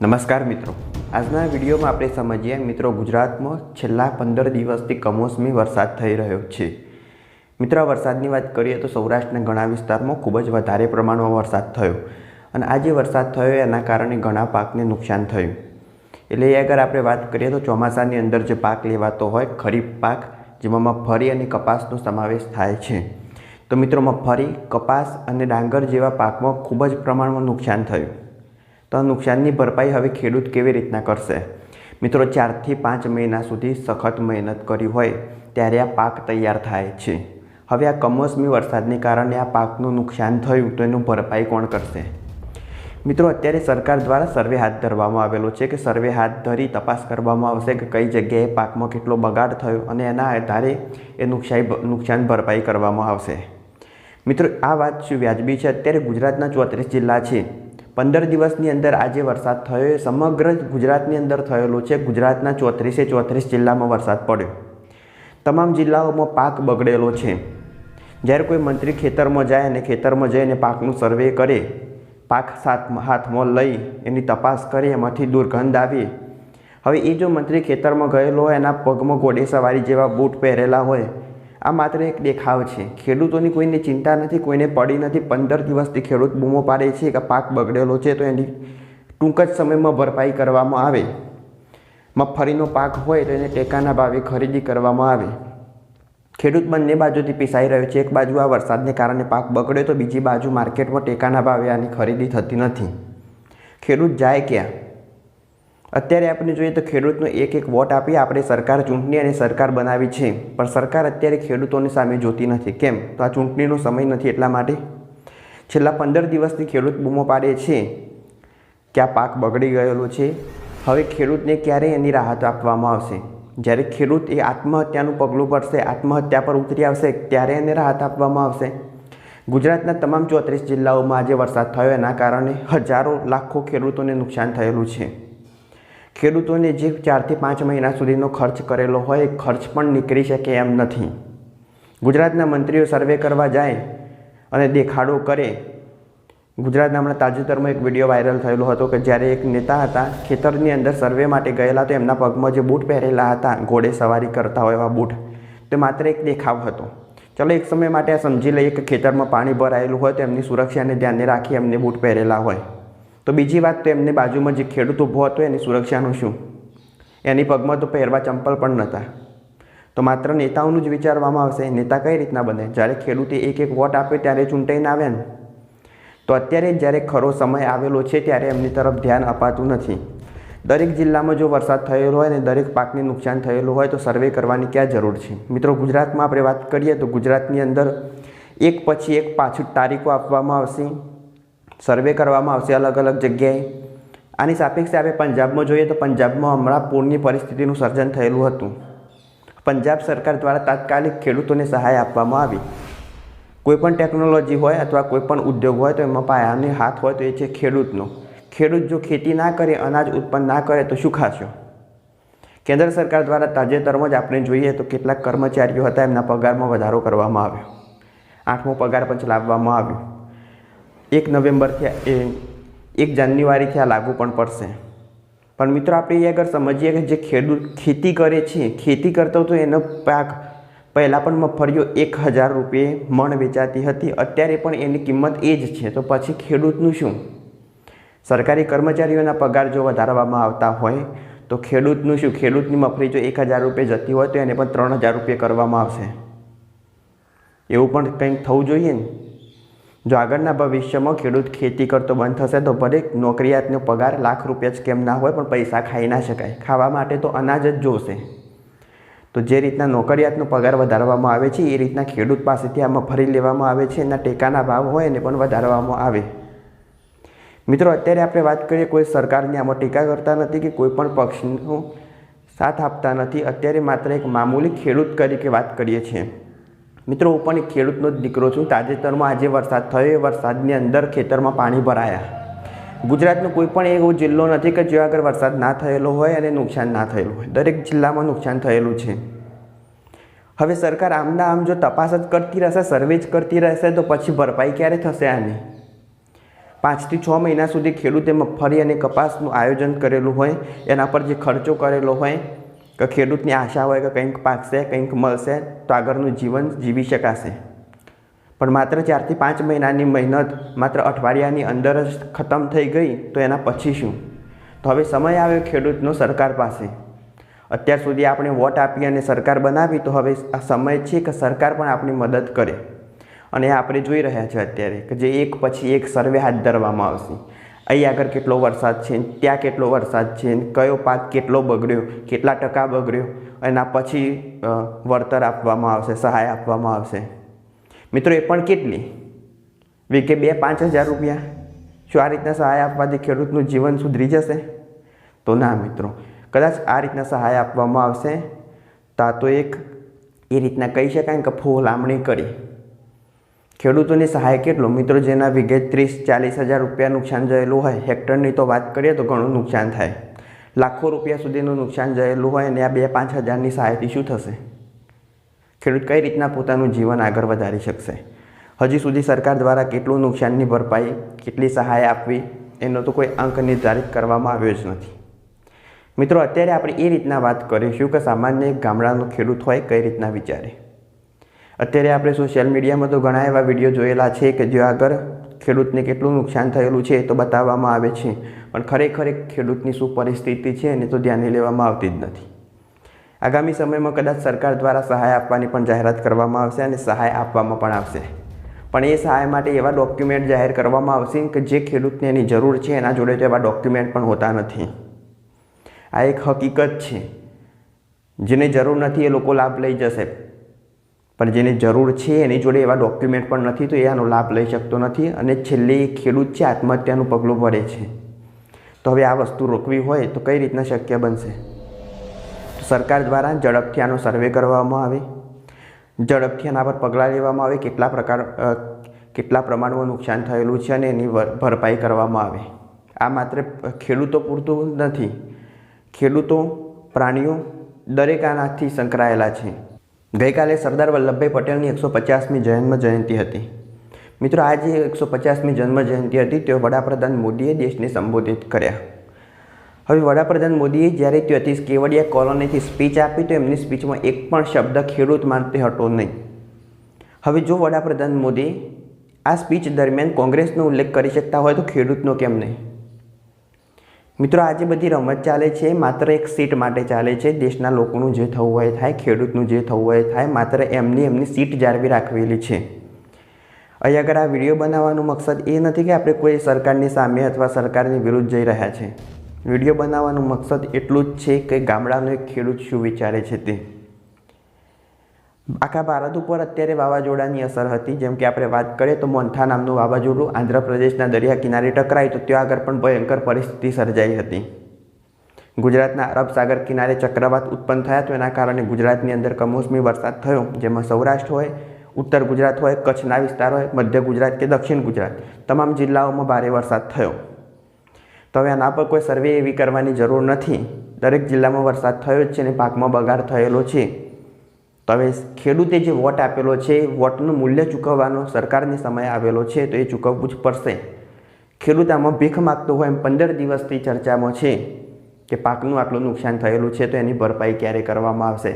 નમસ્કાર મિત્રો. આજના વિડીયોમાં આપણે સમજીએ મિત્રો ગુજરાતમાં છેલ્લા પંદર દિવસથી કમોસમી વરસાદ થઈ રહ્યો છે. મિત્રો વરસાદની વાત કરીએ તો સૌરાષ્ટ્રના ઘણા વિસ્તારમાં ખૂબ જ વધારે પ્રમાણમાં વરસાદ થયો અને આ જે વરસાદ થયો એના કારણે ઘણા પાકને નુકસાન થયું. એટલે એ અગર આપણે વાત કરીએ તો ચોમાસાની અંદર જે પાક લેવાતો હોય, ખરીફ પાક, જેમાં મગફળી અને કપાસનો સમાવેશ થાય છે. તો મિત્રો, મગફળી, કપાસ અને ડાંગર જેવા પાકમાં ખૂબ જ પ્રમાણમાં નુકસાન થયું. તો નુકસાનની ભરપાઈ હવે ખેડૂત કેવી રીતના કરશે? મિત્રો, ચારથી પાંચ મહિના સુધી સખત મહેનત કરી હોય ત્યારે આ પાક તૈયાર થાય છે. હવે આ કમોસમી વરસાદને કારણે આ પાકનું નુકસાન થયું તો એનું ભરપાઈ કોણ કરશે? મિત્રો, અત્યારે સરકાર દ્વારા સર્વે હાથ ધરવામાં આવેલો છે કે સર્વે હાથ ધરી તપાસ કરવામાં આવશે કે કઈ જગ્યાએ પાકમાં કેટલો બગાડ થયો અને એના આધારે એ નુકસાન નુકસાન ભરપાઈ કરવામાં આવશે. મિત્રો, આ વાત શું વ્યાજબી છે? અત્યારે ગુજરાતના ચોત્રીસ જિલ્લા છે. પંદર દિવસની અંદર આજે વરસાદ થયો. એ સમગ્ર ગુજરાતની અંદર થયેલો છે. ગુજરાતના ચોત્રીસે ચોત્રીસ જિલ્લામાં વરસાદ પડ્યો. તમામ જિલ્લાઓમાં પાક બગડેલો છે. જ્યારે કોઈ મંત્રી ખેતરમાં જાય અને ખેતરમાં જઈને પાકનું સર્વે કરે, પાક સાથ હાથમાં લઈ એની તપાસ કરી, એમાંથી દુર્ગંધ આવી. હવે એ જો મંત્રી ખેતરમાં ગયેલો હોય, એના પગમાં ઘોડે સવારી જેવા બૂટ પહેરેલા હોય આ માત્ર એક દેખાવ છે. ખેડૂતોની કોઈને ચિંતા નથી, કોઈને પડી નથી. પંદર દિવસથી ખેડૂત બૂમો પાડે છે કે પાક બગડેલો છે તો એની ટૂંક જ સમયમાં ભરપાઈ કરવામાં આવે. મગફળીનો પાક હોય તો એને ટેકાના ભાવે ખરીદી કરવામાં આવે. ખેડૂત બંને બાજુથી પીસાઈ રહ્યો છે. એક બાજુ આ વરસાદને કારણે પાક બગડે તો બીજી બાજુ માર્કેટમાં ટેકાના ભાવે આની ખરીદી થતી નથી. ખેડૂત જાય ક્યાં? અત્યારે આપણે જોઈએ તો ખેડૂતનો એક એક વોટ આપી આપણે સરકાર ચૂંટણી અને સરકાર બનાવી છે. પણ સરકાર અત્યારે ખેડૂતોની સામે જોતી નથી. કેમ? તો આ ચૂંટણીનો સમય નથી એટલા માટે. છેલ્લા પંદર દિવસથી ખેડૂત બૂમો પાડે છે કે આ પાક બગડી ગયેલો છે. હવે ખેડૂતને ક્યારે એની રાહત આપવામાં આવશે? જ્યારે ખેડૂત એ આત્મહત્યાનું પગલું ભરશે, આત્મહત્યા પર ઉતરી આવશે, ત્યારે એને રાહત આપવામાં આવશે. ગુજરાતના તમામ ચોત્રીસ જિલ્લાઓમાં આજે વરસાદ થયો. એના કારણે હજારો લાખો ખેડૂતોને નુકસાન થયેલું છે. ખેડૂતોને જે ચારથી પાંચ મહિના સુધીનો ખર્ચ કરેલો હોય ખર્ચ પણ નીકળી શકે એમ નથી. ગુજરાતના મંત્રીઓ સર્વે કરવા જાય અને દેખાડો કરે. ગુજરાતના હમણાં તાજેતરમાં એક વીડિયો વાયરલ થયેલો હતો કે જ્યારે એક નેતા હતા, ખેતરની અંદર સર્વે માટે ગયેલા, તો એમના પગમાં જે બૂટ પહેરેલા હતા, ઘોડે સવારી કરતા હોય એવા બૂટ. તે માત્ર એક દેખાવ હતો. ચલો એક સમય માટે આ સમજી લઈએ કે ખેતરમાં પાણી ભરાયેલું હોય, તો એમની સુરક્ષાને ધ્યાને રાખી એમને બૂટ પહેરેલા હોય. તો બીજી વાત તો એમની બાજુમાં જે ખેડૂત ઊભો હતો એની સુરક્ષાનું શું? એની પગમાં તો પહેરવા ચંપલ પણ નહોતા. તો માત્ર નેતાઓનું જ વિચારવામાં આવશે નેતા કઈ રીતના બને? જ્યારે ખેડૂતે એક એક વોટ આપે ત્યારે ચૂંટાઈને આવે ને? તો અત્યારે જ્યારે ખરો સમય આવેલો છે ત્યારે એમની તરફ ધ્યાન અપાતું નથી. દરેક જિલ્લામાં જો વરસાદ થયેલો હોય ને દરેક પાકને નુકસાન થયેલું હોય તો સર્વે કરવાની ક્યાં જરૂર છે? મિત્રો, ગુજરાતમાં આપણે વાત કરીએ તો ગુજરાતની અંદર એક પછી એક પાછું તારીખો આપવામાં આવશે. સર્વે કરવામાં આવશે અલગ અલગ જગ્યાએ. આની સાપેક્ષે આપણે પંજાબમાં જોઈએ તો પંજાબમાં હમણાં પૂરની પરિસ્થિતિનું સર્જન થયેલું હતું. પંજાબ સરકાર દ્વારા તાત્કાલિક ખેડૂતોને સહાય આપવામાં આવી. કોઈપણ ટેકનોલોજી હોય અથવા કોઈપણ ઉદ્યોગ હોય તો એમાં પાયાની હાથ હોય તો એ છે ખેડૂતનો. ખેડૂત જો ખેતી ના કરે, અનાજ ઉત્પન્ન ના કરે તો શું ખાશો? કેન્દ્ર સરકાર દ્વારા તાજેતરમાં જ આપણે જોઈએ તો કેટલાક કર્મચારીઓ હતા, એમના પગારમાં વધારો કરવામાં આવ્યો. આઠમો પગાર પંચ લાવવામાં આવ્યો. એક નવેમ્બરથી એ એક જાન્યુઆરીથી આ લાગુ પણ પડશે. પણ મિત્રો, આપણે એ આગળ સમજીએ કે જે ખેડૂત ખેતી કરે છે, ખેતી કરતો તો એનો પાક પહેલાં પણ મગફળીઓ એક હજાર રૂપિયે મણ વેચાતી હતી, અત્યારે પણ એની કિંમત એ જ છે. તો પછી ખેડૂતનું શું? સરકારી કર્મચારીઓના પગાર જો વધારવામાં આવતા હોય, તો ખેડૂતનું શું? ખેડૂતની મગફળી જો એક હજાર રૂપિયે જતી હોય, તો એને પણ ત્રણ હજાર રૂપિયા કરવામાં આવશે. એવું પણ કંઈક થવું જોઈએ ને? જો આગળના ભવિષ્યમાં ખેડૂત ખેતી કરતો બંધ થશે તો ભલે નોકરિયાતનો પગાર લાખ રૂપિયા જ કેમ ના હોય પણ પૈસા ખાઈ ના શકાય. ખાવા માટે તો અનાજ જ જોશે. તો જે રીતના નોકરિયાતનો પગાર વધારવામાં આવે છે, એ રીતના ખેડૂત પાસેથી આમાં ફરી લેવામાં આવે છે, એના ટેકાના ભાવ હોય એને પણ વધારવામાં આવે. મિત્રો, અત્યારે આપણે વાત કરીએ, કોઈ સરકારની આમાં ટીકા કરતા નથી કે કોઈ પણ પક્ષનો સાથ આપતા નથી. અત્યારે માત્ર એક મામૂલી ખેડૂત તરીકે વાત કરીએ છીએ. મિત્રો, હું પણ એક ખેડૂતનો જ દીકરો છું. તાજેતરમાં આજે વરસાદ થયો. એ વરસાદની અંદર ખેતરમાં પાણી ભરાયા. ગુજરાતનો કોઈ પણ એવો જિલ્લો નથી કે જ્યાં આગળ વરસાદ ના થયેલો હોય અને નુકસાન ના થયેલું હોય. દરેક જિલ્લામાં નુકસાન થયેલું છે. હવે સરકાર આમના આમ જો તપાસ જ કરતી રહેશે, સર્વે જ કરતી રહેશે, તો પછી ભરપાઈ ક્યારે થશે આની? પાંચથી છ મહિના સુધી ખેડૂતે મગફળી અને કપાસનું આયોજન કરેલું હોય, એના પર જે ખર્ચો કરેલો હોય કે ખેડૂતની આશા હોય કે કંઈક પાકશે, કંઈક મળશે, તો આગળનું જીવન જીવી શકાશે. પણ માત્ર ચારથી પાંચ મહિનાની મહેનત માત્ર અઠવાડિયાની અંદર જ ખતમ થઈ ગઈ, તો એના પછી શું? તો હવે સમય આવ્યો ખેડૂતનો સરકાર પાસે. અત્યાર સુધી આપણે વોટ આપી અને સરકાર બનાવી, તો હવે આ સમય છે કે સરકાર પણ આપણી મદદ કરે. અને આપણે જોઈ રહ્યા છીએ અત્યારે, કે જે એક પછી એક સર્વે હાથ ધરવામાં આવશે. અહીં આગળ કેટલો વરસાદ છે, ત્યાં કેટલો વરસાદ છે, કયો પાક કેટલો બગડ્યો, કેટલા ટકા બગડ્યો, એના પછી વળતર આપવામાં આવશે, સહાય આપવામાં આવશે. મિત્રો, એ પણ કેટલી? વીકે બે પાંચ હજાર રૂપિયા. શું આ રીતના સહાય આપવાથી ખેડૂતનું જીવન સુધરી જશે? તો ના, મિત્રો. કદાચ આ રીતના સહાય આપવામાં આવશે, તો તો એક એ રીતના કહી શકાય કે ફૂલામણી કરી. ખેડૂતોની સહાય કેટલો? મિત્રો, જેના વિગે ત્રીસ, ચાલીસ હજાર રૂપિયા નુકસાન જયેલું હોય, હેક્ટરની તો વાત કરીએ તો ઘણું નુકસાન થાય. લાખો રૂપિયા સુધીનું નુકસાન જયેલું હોય અને આ બે પાંચ હજારની સહાયથી શું થશે? ખેડૂત કઈ રીતના પોતાનું જીવન આગળ વધારી શકશે? હજી સુધી સરકાર દ્વારા કેટલું નુકસાનની ભરપાઈ, કેટલી સહાય આપવી, એનો તો કોઈ અંક નિર્ધારિત કરવામાં આવ્યો જ નથી. મિત્રો, અત્યારે આપણે એ રીતના વાત કરીશું કે સામાન્ય ગામડાનો ખેડૂત હોય, કઈ રીતના વિચારે? અત્યારે આપણે સોશિયલ મીડિયામાં તો ઘણા એવા વીડિયો જોયેલા છે કે જે આગળ ખેડૂતને કેટલું નુકસાન થયેલું છે તો બતાવવામાં આવે છે. પણ ખરેખર એક ખેડૂતની શું પરિસ્થિતિ છે એને તો ધ્યાને લેવામાં આવતી જ નથી. આગામી સમયમાં કદાચ સરકાર દ્વારા સહાય આપવાની પણ જાહેરાત કરવામાં આવશે અને સહાય આપવામાં પણ આવશે. પણ એ સહાય માટે એવા ડોક્યુમેન્ટ જાહેર કરવામાં આવશે કે જે ખેડૂતને એની જરૂર છે એના જોડે તો એવા ડોક્યુમેન્ટ પણ હોતા નથી. આ એક હકીકત છે. જેને જરૂર નથી એ લોકો લાભ લઈ જશે. પણ જેને જરૂર છે એની જોડે એવા ડોક્યુમેન્ટ પણ નથી, તો એ આનો લાભ લઈ શકતો નથી અને છેલ્લે ખેડૂત છે, આત્મહત્યાનું પગલું ભરે છે. તો હવે આ વસ્તુ રોકવી હોય તો કઈ રીતના શક્ય બનશે? સરકાર દ્વારા ઝડપથી આનો સર્વે કરવામાં આવે. ઝડપથી આના પર પગલાં લેવામાં આવે, કેટલા પ્રકાર કેટલા પ્રમાણમાં નુકસાન થયેલું છે અને એની ભરપાઈ કરવામાં આવે. આ માત્ર ખેડૂતો પૂરતું નથી. ખેડૂતો, પ્રાણીઓ દરેક આનાથી સંકળાયેલા છે. ગઈકાલે સરદાર વલ્લભભાઈ પટેલની એકસો પચાસમી જન્મ જયંતિ હતી. મિત્રો, આજે એકસો પચાસમી જન્મ જયંતિ હતી, તેઓ વડાપ્રધાન મોદીએ દેશને સંબોધિત કર્યા. હવે વડાપ્રધાન મોદીએ જ્યારે ત્યાંથી કેવડિયા કોલોનીથી સ્પીચ આપી, તો એમની સ્પીચમાં એક પણ શબ્દ ખેડૂત માટે હતો નહીં. હવે જો વડાપ્રધાન મોદી આ સ્પીચ દરમિયાન કોંગ્રેસનો ઉલ્લેખ કરી શકતા હોય તો ખેડૂતનો કેમ નહીં? મિત્રો, આજે બધી રમત ચાલે છે, માત્ર એક સીટ માટે ચાલે છે. દેશના લોકોનું જે થવું હોય થાય, ખેડૂતનું જે થવું હોય થાય, માત્ર એમની એમની સીટ જાળવી રાખવેલી છે. અહીં આગળ આ વીડિયો બનાવવાનો મકસદ એ નથી કે આપણે કોઈ સરકારની સામે અથવા સરકારની વિરુદ્ધ જઈ રહ્યા છે. વીડિયો બનાવવાનું મકસદ એટલું જ છે કે ગામડાનો એક ખેડૂત શું વિચારે છે તે. આખા ભારત ઉપર અત્યારે વાવાઝોડાની અસર હતી. જેમ કે આપણે વાત કરીએ તો મોન્થા નામનું વાવાઝોડું આંધ્રપ્રદેશના દરિયા કિનારે ટકરાય તો ત્યાં આગળ પણ ભયંકર પરિસ્થિતિ સર્જાઈ હતી. ગુજરાતના અરબ સાગર કિનારે ચક્રવાત ઉત્પન્ન થયા તો એના કારણે ગુજરાતની અંદર કમોસમી વરસાદ થયો. જેમાં સૌરાષ્ટ્ર હોય, ઉત્તર ગુજરાત હોય, કચ્છના વિસ્તાર હોય, મધ્ય ગુજરાત કે દક્ષિણ ગુજરાત, તમામ જિલ્લાઓમાં ભારે વરસાદ થયો. તો હવે આના પર કોઈ સર્વે એવી કરવાની જરૂર નથી. દરેક જિલ્લામાં વરસાદ થયો જ છે અને પાકમાં બગાડ થયેલો છે. તો હવે ખેડૂતે જે વોટ આપેલો છે, વોટનું મૂલ્ય ચૂકવવાનો સરકારને સમય આવેલો છે, તો એ ચૂકવવું જ પડશે. ખેડૂત આમાં ભીખ માગતો હોય એમ પંદર દિવસથી ચર્ચામાં છે કે પાકનું આટલું નુકસાન થયેલું છે, તો એની ભરપાઈ ક્યારે કરવામાં આવશે?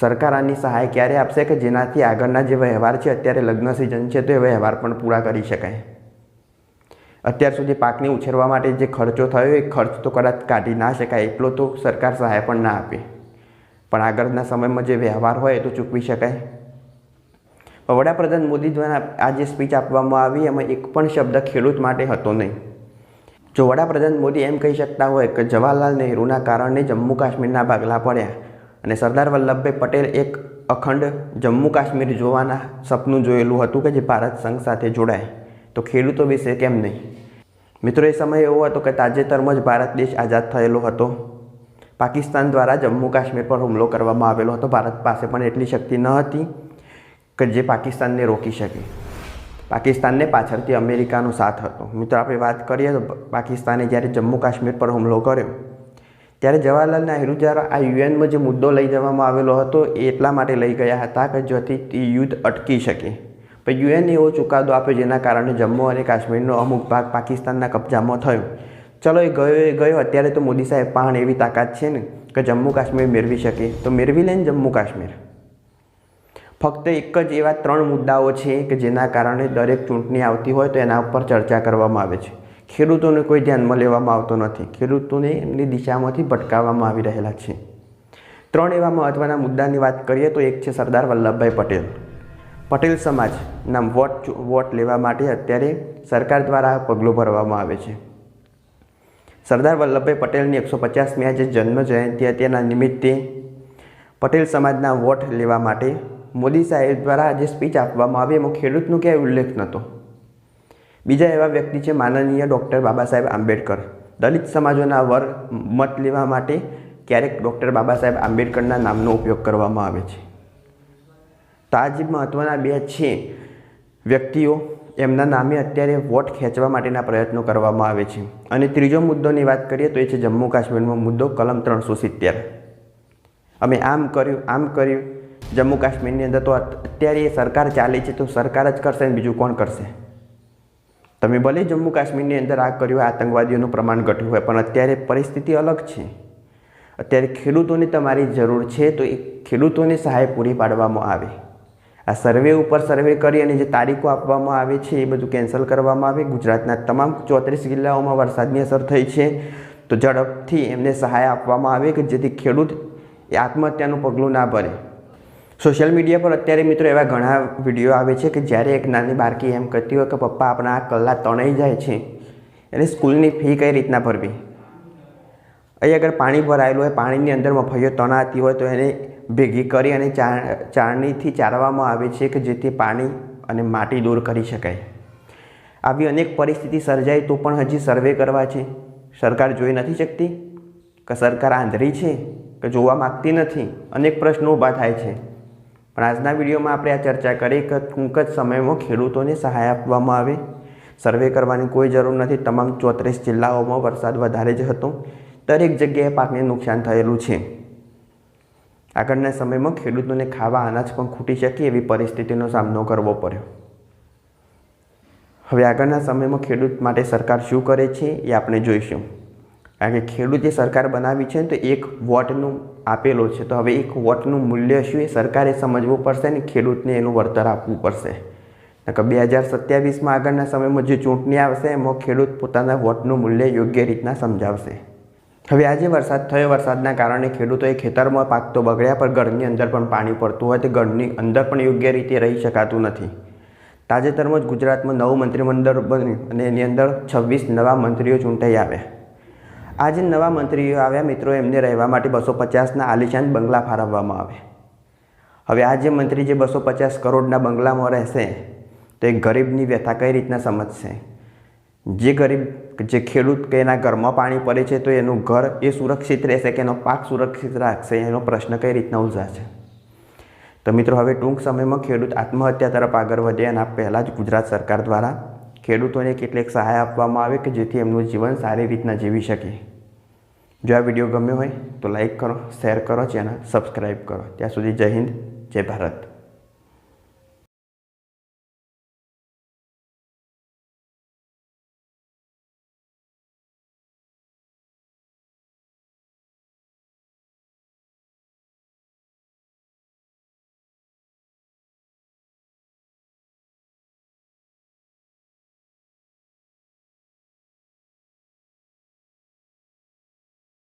સરકાર આની સહાય ક્યારે આપશે કે જેનાથી આગળના જે વ્યવહાર છે, અત્યારે લગ્ન સિઝન છે, તો એ વ્યવહાર પણ પૂરા કરી શકાય? અત્યાર સુધી પાકને ઉછેરવા માટે જે ખર્ચો થયો, એ ખર્ચ તો કદાચ કાઢી ના શકાય, એટલો તો સરકાર સહાય પણ ના આપે. પણ આગળના સમયમાં જે વ્યવહાર હોય તો ચૂકવી શકાય. વડાપ્રધાન મોદી દ્વારા આ જે સ્પીચ આપવામાં આવી, એમાં એક પણ શબ્દ ખેડૂત માટે હતો નહીં. જો વડાપ્રધાન મોદી એમ કહી શકતા હોય કે જવાહરલાલ નહેરુના કારણે જમ્મુ કાશ્મીરના ભાગલા પડ્યા અને સરદાર વલ્લભભાઈ પટેલ એક અખંડ જમ્મુ કાશ્મીર જોવાના સપનું જોયેલું હતું કે જે ભારત સંઘ સાથે જોડાય, તો ખેડૂતો વિશે કેમ નહીં? મિત્રો, એ સમય એવો હતો કે તાજેતરમાં જ ભારત દેશ આઝાદ થયેલો હતો. પાકિસ્તાન દ્વારા જમ્મુ કાશ્મીર પર હુમલો કરવામાં આવેલો હતો. ભારત પાસે પણ એટલી શક્તિ ન હતી કે જે પાકિસ્તાનને રોકી શકે. પાકિસ્તાનને પાછળથી અમેરિકાનો સાથ હતો. મિત્રો, આપણે વાત કરીએ તો પાકિસ્તાને જ્યારે જમ્મુ કાશ્મીર પર હુમલો કર્યો, ત્યારે જવાહરલાલ નહેરુ જ્યારે આ યુએનમાં જે મુદ્દો લઈ જવામાં આવેલો હતો, એ એટલા માટે લઈ ગયા હતા કે જેથી તે યુદ્ધ અટકી શકે. પણ યુએન એવો ચુકાદો આપ્યો જેના કારણે જમ્મુ અને કાશ્મીરનો અમુક ભાગ પાકિસ્તાનના કબજામાં થયો. ચલો એ ગયો એ ગયો. અત્યારે તો મોદી સાહેબ પણ એવી તાકાત છે ને કે જમ્મુ કાશ્મીર મેળવી શકે. તો મેળવી લે ને જમ્મુ કાશ્મીર. ફક્ત એક જ એવા ત્રણ મુદ્દાઓ છે કે જેના કારણે દરેક ચૂંટણી આવતી હોય તો એના ઉપર ચર્ચા કરવામાં આવે છે. ખેડૂતોને કોઈ ધ્યાનમાં લેવામાં આવતો નથી. ખેડૂતોને એમની દિશામાંથી ભટકાવવામાં આવી રહેલા છે. ત્રણ એવા મહત્ત્વના મુદ્દાની વાત કરીએ તો એક છે સરદાર વલ્લભભાઈ પટેલ. પટેલ સમાજના વોટ વોટ લેવા માટે અત્યારે સરકાર દ્વારા પગલું ભરવામાં આવે છે. સરદાર વલ્લભભાઈ પટેલની એકસો પચાસમી આજે જન્મ જયંતિ હતી. તેના નિમિત્તે પટેલ સમાજના વોટ લેવા માટે મોદી સાહેબ દ્વારા જે સ્પીચ આપવામાં આવી. એમાં ખેડૂતનો ક્યાંય ઉલ્લેખ નહોતો. બીજા એવા વ્યક્તિ છે માનનીય ડૉક્ટર બાબા સાહેબ આંબેડકર. દલિત સમાજોના વર મત લેવા માટે ક્યારેક ડૉક્ટર બાબા સાહેબ આંબેડકરના નામનો ઉપયોગ કરવામાં આવે છે. તો આ જે મહત્ત્વના બે છે વ્યક્તિઓ એમના નામે અત્યારે વોટ ખેંચવા માટેના પ્રયત્નો કરવામાં આવે છે. અને ત્રીજો મુદ્દોની વાત કરીએ તો એ છે જમ્મુ કાશ્મીરનો મુદ્દો, કલમ ત્રણસો સિત્તેર. અમે આમ કર્યું આમ કર્યું. જમ્મુ કાશ્મીરની અંદર તો અત્યારે એ સરકાર ચાલે છે તો સરકાર જ કરશે ને બીજું કોણ કરશે? તમે ભલે જમ્મુ કાશ્મીરની અંદર આ કર્યું આતંકવાદીઓનું પ્રમાણ ઘટ્યું હોય, પણ અત્યારે પરિસ્થિતિ અલગ છે. અત્યારે ખેડૂતોને તમારી જરૂર છે તો એ ખેડૂતોને સહાય પૂરી પાડવામાં આવે. આ સર્વે ઉપર સર્વે કરી અને જે તારીખો આપવામાં આવે છે એ બધું કેન્સલ કરવામાં આવે. ગુજરાતના તમામ ચોત્રીસ જિલ્લાઓમાં વરસાદની અસર થઈ છે. તો ઝડપથી એમને સહાય આપવામાં આવે કે જેથી ખેડૂત એ આત્મહત્યાનું પગલું ના ભરે. સોશિયલ મીડિયા પર અત્યારે મિત્રો એવા ઘણા વીડિયો આવે છે કે જ્યારે એક નાની બાળકી એમ કહેતી હોય કે પપ્પા આપણા આ કલાક તણાઈ જાય છે, એને સ્કૂલની ફી કઈ રીતના ભરવી? અહીં આગળ પાણી ભરાયેલું હોય, પાણીની અંદર મફૈયો તણાતી હોય તો એને ભેગી કરી અને ચાળણીથી ચારવામાં આવે છે કે જેથી પાણી અને માટી દૂર કરી શકાય. આવી અનેક પરિસ્થિતિ સર્જાય તો પણ હજી સર્વે કરવા છે. સરકાર જોઈ નથી શકતી? કે સરકાર આંધળી છે? કે જોવા માગતી નથી? અનેક પ્રશ્નો ઊભા થાય છે. પણ આજના વિડીયોમાં આપણે આ ચર્ચા કરી કે ટૂંક જ સમયમાં ખેડૂતોને સહાય આપવામાં આવે. સર્વે કરવાની કોઈ જરૂર નથી. તમામ ચોત્રીસ જિલ્લાઓમાં વરસાદ વધારે જ હતો. દરેક જગ્યાએ પાકને નુકસાન થયેલું છે. આગળના સમયમાં ખેડૂતોને ખાવા, અનાજ પણ ખૂટી શકે એવી પરિસ્થિતિનો સામનો કરવો પડ્યો. હવે આગળના સમયમાં ખેડૂત માટે સરકાર શું કરે છે એ આપણે જોઈશું. કારણ કે ખેડૂતે સરકાર બનાવી છે ને તો એક વોટનું આપેલો છે. તો હવે એક વોટનું મૂલ્ય શું એ સરકારે સમજવું પડશે ને ખેડૂતને એનું વળતર આપવું પડશે. કે બે હજાર સત્યાવીસમાં આગળના સમયમાં જે ચૂંટણી આવશે એમાં ખેડૂત પોતાના વોટનું મૂલ્ય યોગ્ય રીતના સમજાવશે. હવે આજે વરસાદ થયો, વરસાદના કારણે ખેડૂતોએ ખેતરમાં પાક તો બગડ્યા, પણ ઘરની અંદર પણ પાણી પડતું હોય તે ઘરની અંદર પણ યોગ્ય રીતે રહી શકાતું નથી. તાજેતરમાં જ ગુજરાતમાં નવું મંત્રીમંડળ બન્યું અને એની અંદર છવ્વીસ નવા મંત્રીઓ ચૂંટાઈ આવ્યા. આજે નવા મંત્રીઓ આવ્યા, મિત્રો, એમને રહેવા માટે બસો પચાસના આલિશાન બંગલા ફાળવવામાં આવે હવે આ જે મંત્રી જે બસો પચાસ કરોડના બંગલામાં રહેશે, તો એ ગરીબની વ્યથા કઈ રીતના સમજશે? જે ગરીબ, જે ખેડૂત કે એના ઘરમાં પાણી પડે છે, તો એનું ઘર એ સુરક્ષિત રહેશે કે એનો પાક સુરક્ષિત રાખશે, એનો પ્રશ્ન કઈ રીતના ઉલઝાશે? તો મિત્રો, હવે ટૂંક સમયમાં ખેડૂત આત્મહત્યા તરફ આગળ વધે અને પહેલાં જ ગુજરાત સરકાર દ્વારા ખેડૂતોને કેટલીક સહાય આપવામાં આવે કે જેથી એમનું જીવન સારી રીતના જીવી શકે. જો આ વીડિયો ગમ્યો હોય તો લાઈક કરો, શેર કરો, ચેનલ સબસ્ક્રાઈબ કરો. ત્યાં સુધી જય હિન્દ, જય ભારત.